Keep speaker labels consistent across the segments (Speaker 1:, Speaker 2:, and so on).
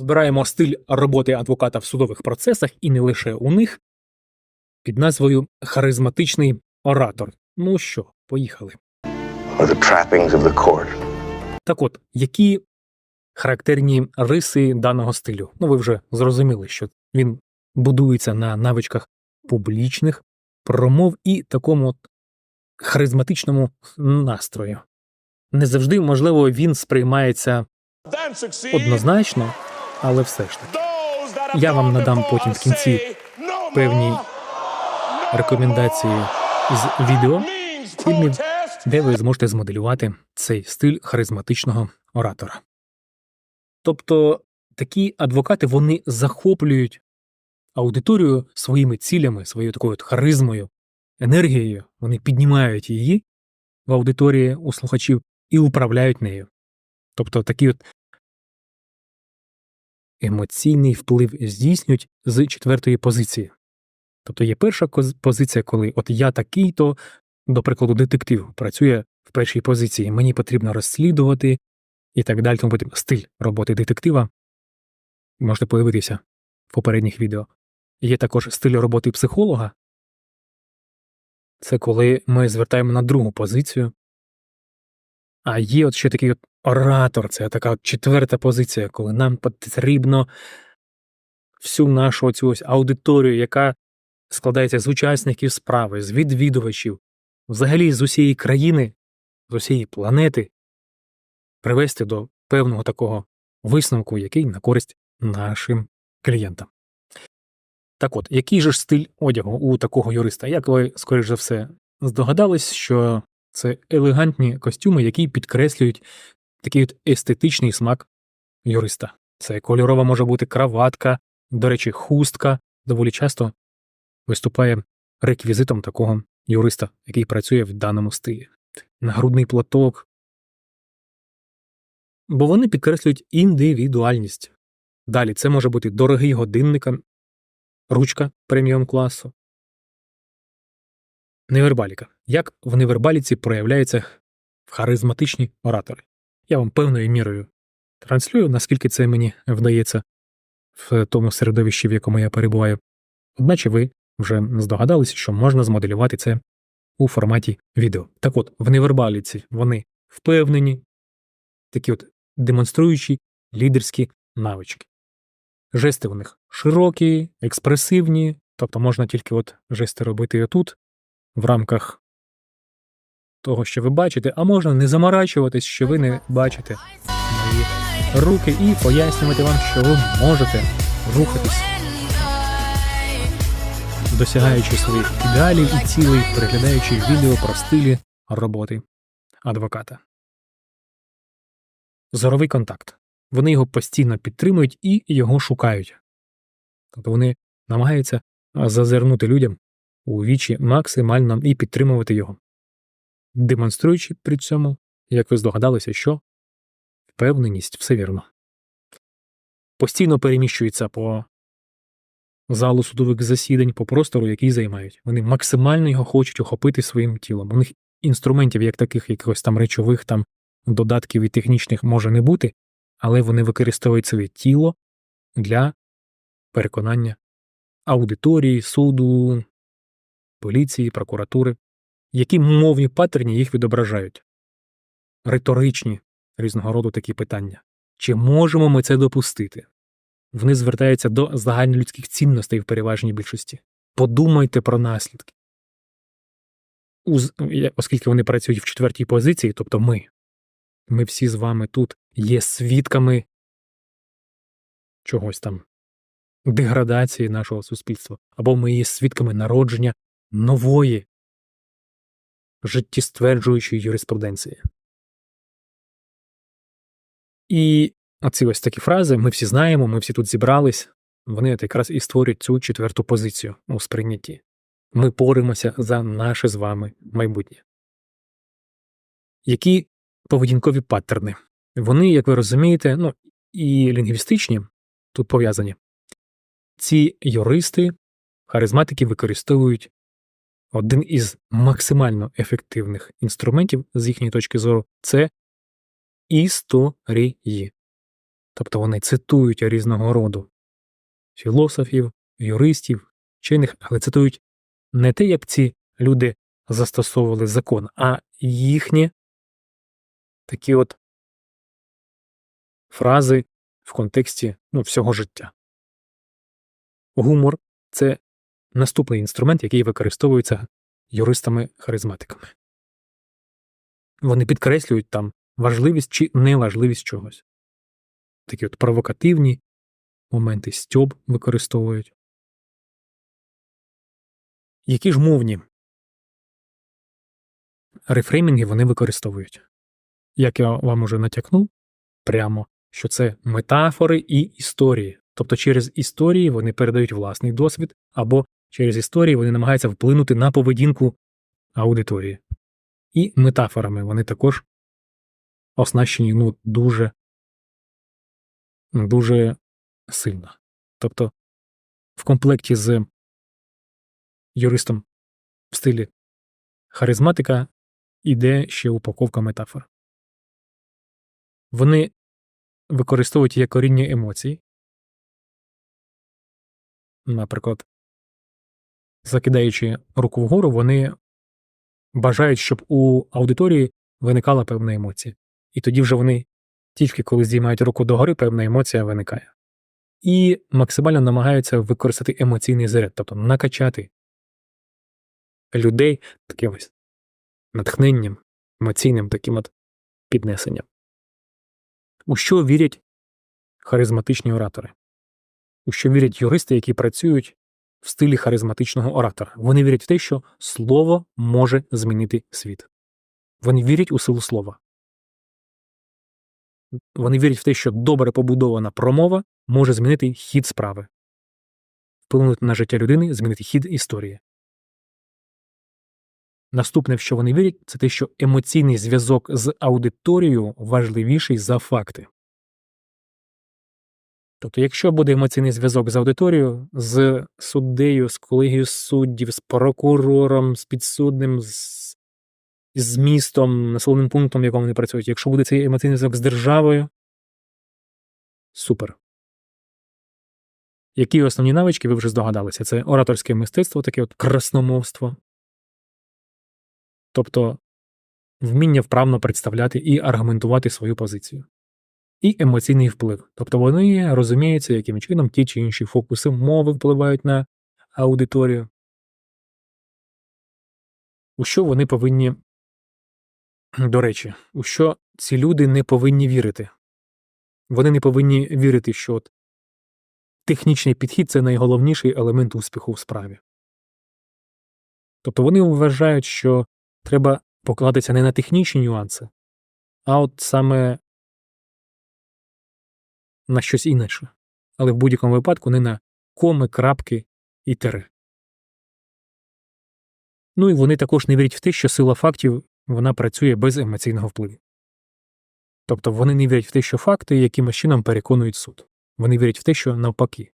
Speaker 1: Збираємо стиль роботи адвоката в судових процесах і не лише у них під назвою Харизматичний оратор. Ну що, поїхали.
Speaker 2: the trappings of the court.
Speaker 1: Так от, які характерні риси даного стилю? Ну, ви вже зрозуміли, що він будується на навичках публічних промов і такому от харизматичному настрою. Не завжди, можливо, він сприймається однозначно, але все ж таки.
Speaker 3: Я вам надам потім в кінці певні
Speaker 1: Рекомендації з відео, фільмів, де ви зможете змоделювати цей стиль харизматичного оратора. Тобто такі адвокати вони захоплюють аудиторію своїми цілями, своєю такою от харизмою, енергією, вони піднімають її в аудиторії у слухачів і управляють нею. Тобто такий от емоційний вплив здійснюють з четвертої позиції. Тобто є перша позиція, коли от я такий, то, до прикладу, детектив працює в першій позиції, мені потрібно розслідувати і так далі. Тому потрібно стиль роботи детектива. Можете подивитися в попередніх відео. Є також стиль роботи психолога. Це коли ми звертаємо на другу позицію. А є от ще такий от оратор, це така от четверта позиція, коли нам потрібно всю нашу оцю ось аудиторію, яка складається з учасників справи, з відвідувачів, взагалі з усієї країни, з усієї планети, привести до певного такого висновку, який на користь нашим клієнтам. Так от, який же ж стиль одягу у такого юриста? Як ви, скоріш за все, здогадались, що це елегантні костюми, які підкреслюють такий от естетичний смак юриста. Це кольорова може бути краватка, до речі, хустка доволі часто виступає реквізитом такого юриста, який працює в даному стилі. Нагрудний платок. Бо вони підкреслюють індивідуальність. Далі це може бути дорогий годинник, ручка преміум класу. Невербаліка. Як в невербаліці проявляються харизматичні оратори? Я вам певною мірою транслюю, наскільки це мені вдається в тому середовищі, в якому я перебуваю. Одначе ви вже здогадалися, що можна змоделювати це у форматі відео. Так от, в невербаліці вони впевнені, такі от демонструючі лідерські навички. Жести у них широкі, експресивні, тобто можна тільки от жести робити отут, в рамках того, що ви бачите, а можна не заморачуватись, що ви не бачите мої руки, і пояснювати вам, що ви можете рухатись досягаючи своїх ідеалів і цілей, переглядаючи відео про стилі роботи адвоката. Зоровий контакт. Вони його постійно підтримують і його шукають. Тобто вони намагаються зазирнути людям у вічі максимально і підтримувати його, демонструючи при цьому, як ви здогадалися, що впевненість все вірно. Постійно переміщується по залу судових засідань по простору, який займають. Вони максимально його хочуть охопити своїм тілом. У них інструментів, як таких якихось там речових там додатків і технічних може не бути, але вони використовують своє тіло для переконання аудиторії, суду, поліції, прокуратури, які мовні паттерні їх відображають, риторичні різного роду такі питання. Чи можемо ми це допустити? Вони звертаються до загальнолюдських цінностей в переважній більшості. Подумайте про наслідки. Уз- Оскільки вони працюють в четвертій позиції, тобто ми, ми всі з вами тут є свідками чогось там, деградації нашого суспільства, або ми є свідками народження нової життєстверджуючої юриспруденції. І оці ось такі фрази ми всі знаємо, ми всі тут зібрались, вони якраз і створюють цю четверту позицію у сприйнятті. Ми боремося за наше з вами майбутнє. Які поведінкові паттерни? Вони, як ви розумієте, ну і лінгвістичні тут пов'язані. Ці юристи, харизматики використовують один із максимально ефективних інструментів з їхньої точки зору це історії. Тобто вони цитують різного роду філософів, юристів, вчених, але цитують не те, як ці люди застосовували закон, а їхні такі от фрази в контексті ну, всього життя. Гумор це наступний інструмент, який використовується юристами-харизматиками. Вони підкреслюють там важливість чи неважливість чогось. Такі от провокативні моменти стьоб використовують. Які ж мовні рефреймінги вони використовують? Як я вам уже натякнув, прямо, що це метафори і історії. Тобто через історії вони передають власний досвід, або через історії вони намагаються вплинути на поведінку аудиторії. І метафорами вони також оснащені ну, дуже, дуже сильно. Тобто в комплекті з юристом в стилі харизматика іде ще упаковка метафор. Вони використовують як коріння емоцій. Наприклад, закидаючи руку вгору, вони бажають, щоб у аудиторії виникала певна емоція. І тоді вже вони тільки коли здіймають руку догори, певна емоція виникає. І максимально намагаються використати емоційний заряд, тобто накачати людей таким ось натхненням, емоційним таким от піднесенням. У що вірять харизматичні оратори? У що вірять юристи, які працюють в стилі харизматичного оратора? Вони вірять в те, що слово може змінити світ. Вони вірять у силу слова. Вони вірять в те, що добре побудована промова може змінити хід справи, вплинути на життя людини, змінити хід історії. Наступне, в що вони вірять, це те, що емоційний зв'язок з аудиторією важливіший за факти. Тобто, якщо буде емоційний зв'язок з аудиторією, з суддею, з колегією суддів, з прокурором, з підсудним, з, з містом, населеним пунктом, в якому вони працюють, якщо буде цей емоційний зв'язок з державою, супер. Які основні навички, ви вже здогадалися? Це ораторське мистецтво, таке от красномовство, тобто вміння вправно представляти і аргументувати свою позицію. І емоційний вплив. Тобто вони розуміються, яким чином ті чи інші фокуси мови впливають на аудиторію. У що вони повинні, до речі, у що ці люди не повинні вірити? Вони не повинні вірити, що от технічний підхід це найголовніший елемент успіху в справі. Тобто вони вважають, що треба покладатися не на технічні нюанси, а от саме на щось інше, але в будь-якому випадку не на коми, крапки і тире. Ну і вони також не вірять в те, що сила фактів вона працює без емоційного впливу. Тобто вони не вірять в те, що факти якимось чином переконують суд. Вони вірять в те, що навпаки,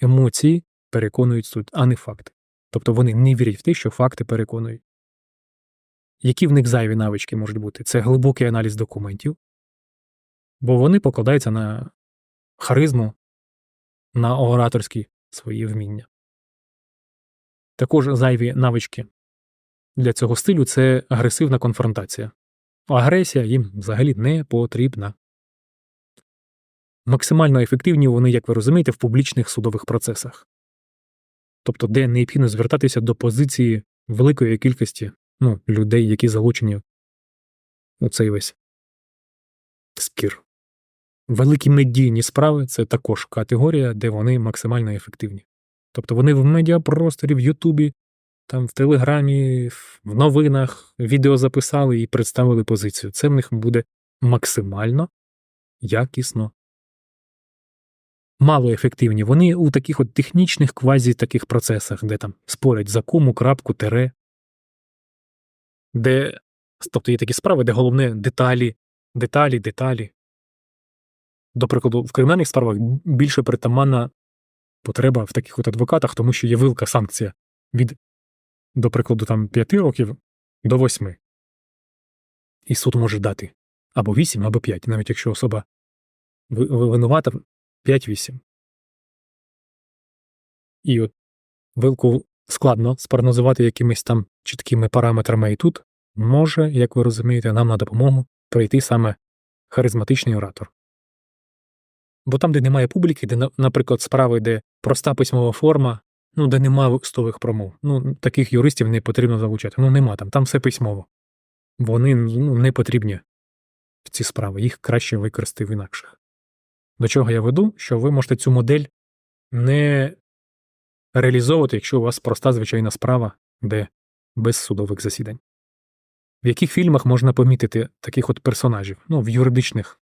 Speaker 1: емоції переконують суд, а не факти. Тобто вони не вірять в те, що факти переконують. Які в них зайві навички можуть бути? Це глибокий аналіз документів, бо вони покладаються на харизму, на ораторські свої вміння. Також зайві навички для цього стилю це агресивна конфронтація. Агресія їм взагалі не потрібна. Максимально ефективні вони, як ви розумієте, в публічних судових процесах, тобто, де необхідно звертатися до позиції великої кількості ну, людей, які залучені у цей весь спір. Великі медійні справи це також категорія, де вони максимально ефективні. Тобто вони в медіапросторі, в Ютубі, там в Телеграмі, в новинах відео записали і представили позицію. Це в них буде максимально якісно. Мало ефективні. Вони у таких от технічних квазі таких процесах, де там спорять за кому, крапку, тере, де тобто є такі справи, де головне деталі, деталі, деталі. До прикладу, в кримінальних справах більше притаманна потреба в таких от адвокатах, тому що є вилка санкція від, до прикладу, там 5 років до 8. І суд може дати або 8, або 5, навіть якщо особа ви- ви- винувата 5-8. І от вилку складно спрогнозувати якимись там чіткими параметрами, і тут може, як ви розумієте, нам на допомогу прийти саме харизматичний оратор. Бо там, де немає публіки, де, наприклад, справи, де проста письмова форма, ну, де немає стових промов. Ну, таких юристів не потрібно залучати. Ну, нема там, там все письмово. Вони ну, не потрібні в ці справи, їх краще використати в інакших. До чого я веду, що ви можете цю модель не реалізовувати, якщо у вас проста звичайна справа, де без судових засідань. В яких фільмах можна помітити таких от персонажів? Ну, в юридичних.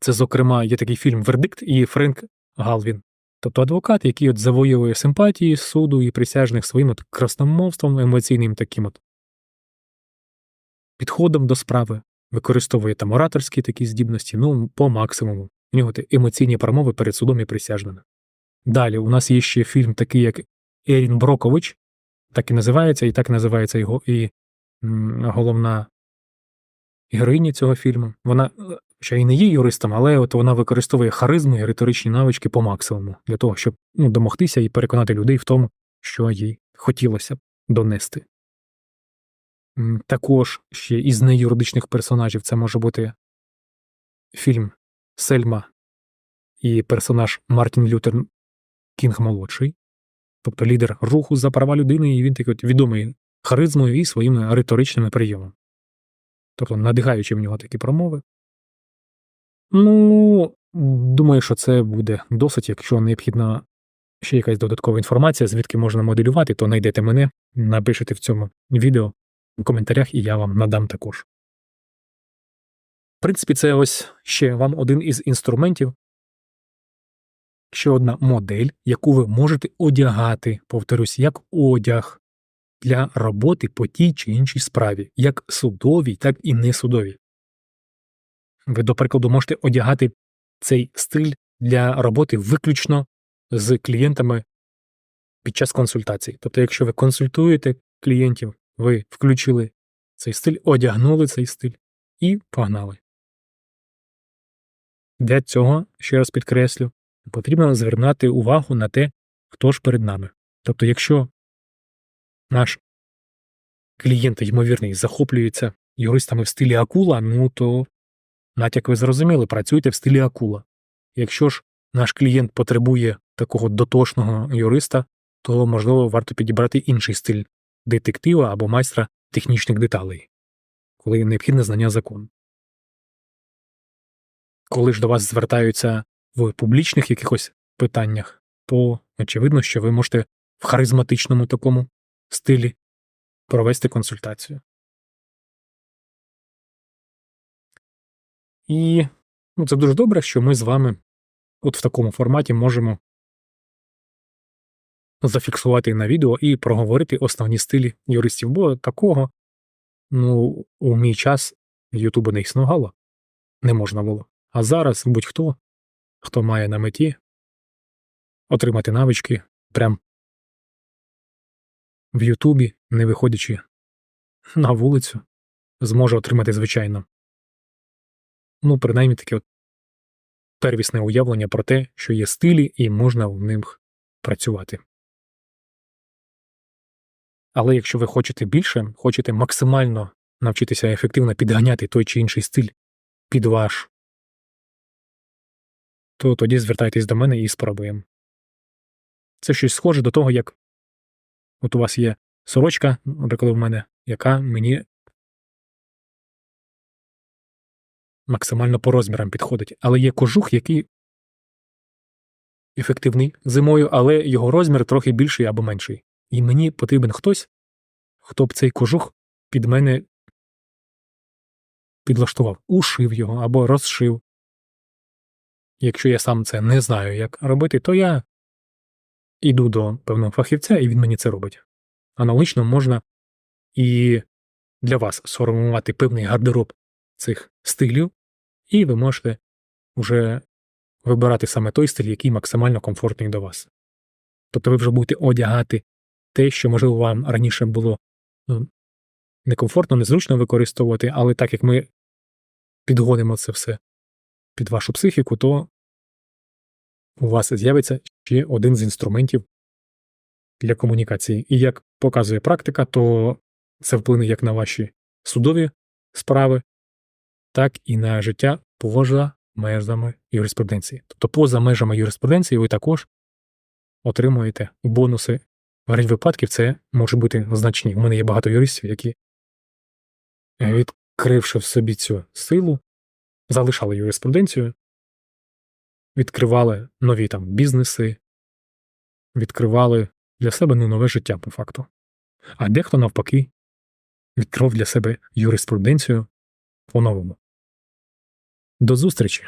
Speaker 1: Це, зокрема, є такий фільм Вердикт і Френк Галвін. Тобто адвокат, який от завоює симпатії суду і присяжних своїм от красномовством, емоційним таким от підходом до справи, використовує там ораторські такі здібності, ну, по максимуму. У нього емоційні промови перед судом і присяжними. Далі у нас є ще фільм такий, як Ерін Брокович, так і називається, і так називається його і головна героїня цього фільму. Вона ще й не є юристом, але от вона використовує харизму і риторичні навички по максимуму для того, щоб ну, домогтися і переконати людей в тому, що їй хотілося б донести. Також ще із неюридичних персонажів це може бути фільм Сельма і персонаж Мартін Лютер Кінг молодший, тобто лідер руху за права людини, і він такий от відомий харизмою і своїми риторичними прийомами. Тобто надихаючи в нього такі промови. Ну, думаю, що це буде досить, якщо необхідна ще якась додаткова інформація, звідки можна моделювати, то знайдете мене, напишете в цьому відео в коментарях, і я вам надам також. В принципі, це ось ще вам один із інструментів, ще одна модель, яку ви можете одягати, повторюсь, як одяг для роботи по тій чи іншій справі, як судовій, так і несудовій. Ви, до прикладу, можете одягати цей стиль для роботи виключно з клієнтами під час консультацій. Тобто, якщо ви консультуєте клієнтів, ви включили цей стиль, одягнули цей стиль і погнали. Для цього, ще раз підкреслю, потрібно звернути увагу на те, хто ж перед нами. Тобто, якщо наш клієнт, ймовірний, захоплюється юристами в стилі акула, ну то, натяк ви зрозуміли, працюйте в стилі акула. Якщо ж наш клієнт потребує такого дотошного юриста, то, можливо, варто підібрати інший стиль детектива або майстра технічних деталей, коли необхідне знання закону. Коли ж до вас звертаються в публічних якихось питаннях, то очевидно, що ви можете в харизматичному такому стилі провести консультацію. І ну, це дуже добре, що ми з вами от в такому форматі можемо зафіксувати на відео і проговорити основні стилі юристів, бо такого ну, у мій час Ютубу не існувало, не можна було. А зараз будь-хто, хто має на меті отримати навички прям в Ютубі, не виходячи на вулицю, зможе отримати звичайно. Ну, принаймні таке от первісне уявлення про те, що є стилі і можна в них працювати. Але якщо ви хочете більше, хочете максимально навчитися ефективно підганяти той чи інший стиль під ваш, то тоді звертайтесь до мене і спробуємо. Це щось схоже до того, як от у вас є сорочка, наприклад, у мене, яка мені максимально по розмірам підходить. Але є кожух, який ефективний зимою, але його розмір трохи більший або менший. І мені потрібен хтось, хто б цей кожух під мене підлаштував, ушив його або розшив. Якщо я сам це не знаю, як робити, то я йду до певного фахівця, і він мені це робить. Аналогічно можна і для вас сформувати певний гардероб цих стилів, і ви можете вже вибирати саме той стиль, який максимально комфортний до вас. Тобто ви вже будете одягати те, що, можливо, вам раніше було ну, некомфортно, незручно використовувати, але так як ми підгонимо це все під вашу психіку, то у вас з'явиться ще один з інструментів для комунікації. І як показує практика, то це вплине як на ваші судові справи, так і на життя поза межами юриспруденції. Тобто, поза межами юриспруденції ви також отримуєте бонуси. В ряд випадків це може бути значні. У мене є багато юристів, які, е, відкривши в собі цю силу, залишали юриспруденцію, відкривали нові там бізнеси, відкривали для себе ну, нове життя по факту. А дехто навпаки відкрив для себе юриспруденцію по-новому. До зустрічі!